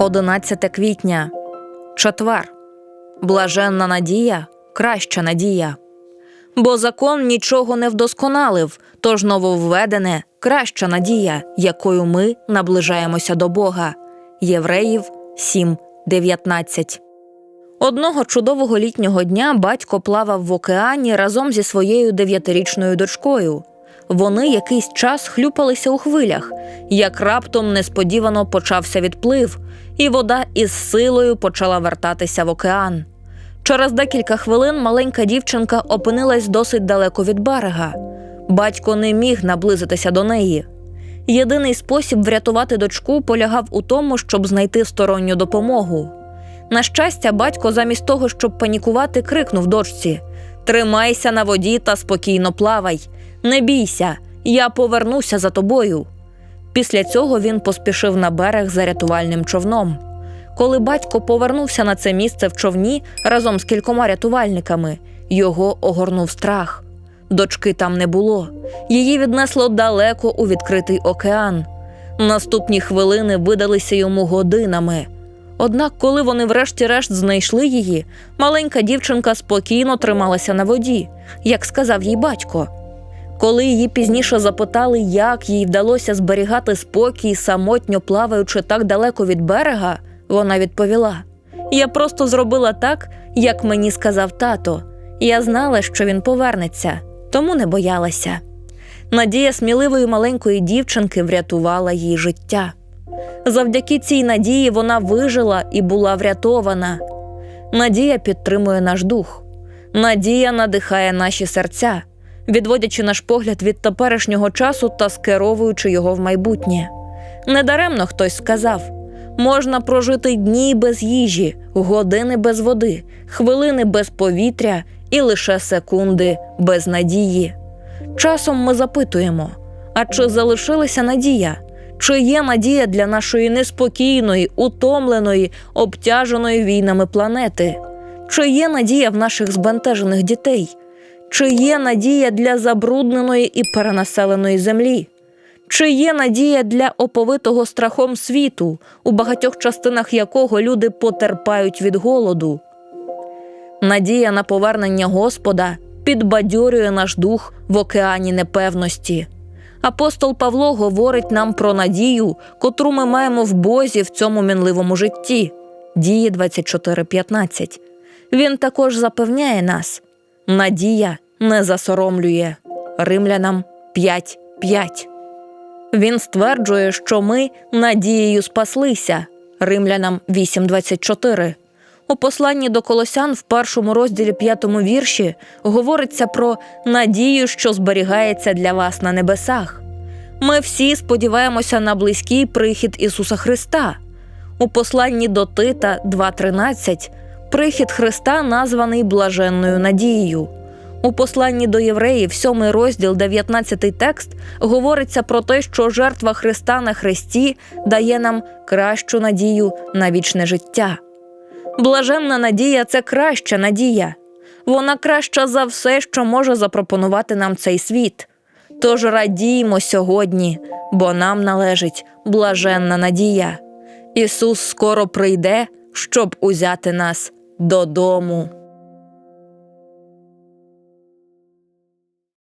11 квітня. Четвер. Блаженна надія, краща надія. Бо закон нічого не вдосконалив, тож нововведене краща надія, якою ми наближаємося до Бога. Євреїв 7.19 Одного чудового літнього дня батько плавав в океані разом зі своєю дев'ятирічною дочкою. Вони якийсь час хлюпалися у хвилях, як раптом несподівано почався відплив, і вода із силою почала вертатися в океан. Через декілька хвилин маленька дівчинка опинилась досить далеко від берега. Батько не міг наблизитися до неї. Єдиний спосіб врятувати дочку полягав у тому, щоб знайти сторонню допомогу. На щастя, батько, замість того, щоб панікувати, крикнув дочці: Тримайся на воді та спокійно плавай. Не бійся, я повернуся за тобою. Після цього він поспішив на берег за рятувальним човном. Коли батько повернувся на це місце в човні разом з кількома рятувальниками, його огорнув страх. Дочки там не було. Її віднесло далеко у відкритий океан. Наступні хвилини видалися йому годинами. Однак, коли вони врешті-решт знайшли її, маленька дівчинка спокійно трималася на воді, як сказав їй батько. Коли її пізніше запитали, як їй вдалося зберігати спокій, самотньо плаваючи так далеко від берега, вона відповіла: Я просто зробила так, як мені сказав тато. Я знала, що він повернеться, тому не боялася. Надія сміливої маленької дівчинки врятувала їй життя. Завдяки цій надії вона вижила і була врятована. Надія підтримує наш дух, надія надихає наші серця, відводячи наш погляд від теперішнього часу та скеровуючи його в майбутнє. Недаремно хтось сказав: можна прожити дні без їжі, години без води, хвилини без повітря і лише секунди без надії. Часом ми запитуємо: а чи залишилася надія? Чи є надія для нашої неспокійної, утомленої, обтяженої війнами планети? Чи є надія в наших збентежених дітей? Чи є надія для забрудненої і перенаселеної землі? Чи є надія для оповитого страхом світу, у багатьох частинах якого люди потерпають від голоду? Надія на повернення Господа підбадьорює наш дух в океані непевності. Апостол Павло говорить нам про надію, котру ми маємо в Бозі в цьому мінливому житті. Дії 24.15. Він також запевняє нас: надія не засоромлює. Римлянам 5.5. Він стверджує, що ми надією спаслися. Римлянам 8.24. У посланні до Колосян в першому розділі п'ятому вірші говориться про надію, що зберігається для вас на небесах. Ми всі сподіваємося на близький прихід Ісуса Христа. У посланні до Тита 2.13 прихід Христа названий блаженною надією. У посланні до євреїв, 7 розділ, 19 текст, говориться про те, що жертва Христа на Христі дає нам кращу надію на вічне життя. Блаженна надія це краща надія. Вона краща за все, що може запропонувати нам цей світ. Тож радіймо сьогодні, бо нам належить блаженна надія. Ісус скоро прийде, щоб узяти нас додому.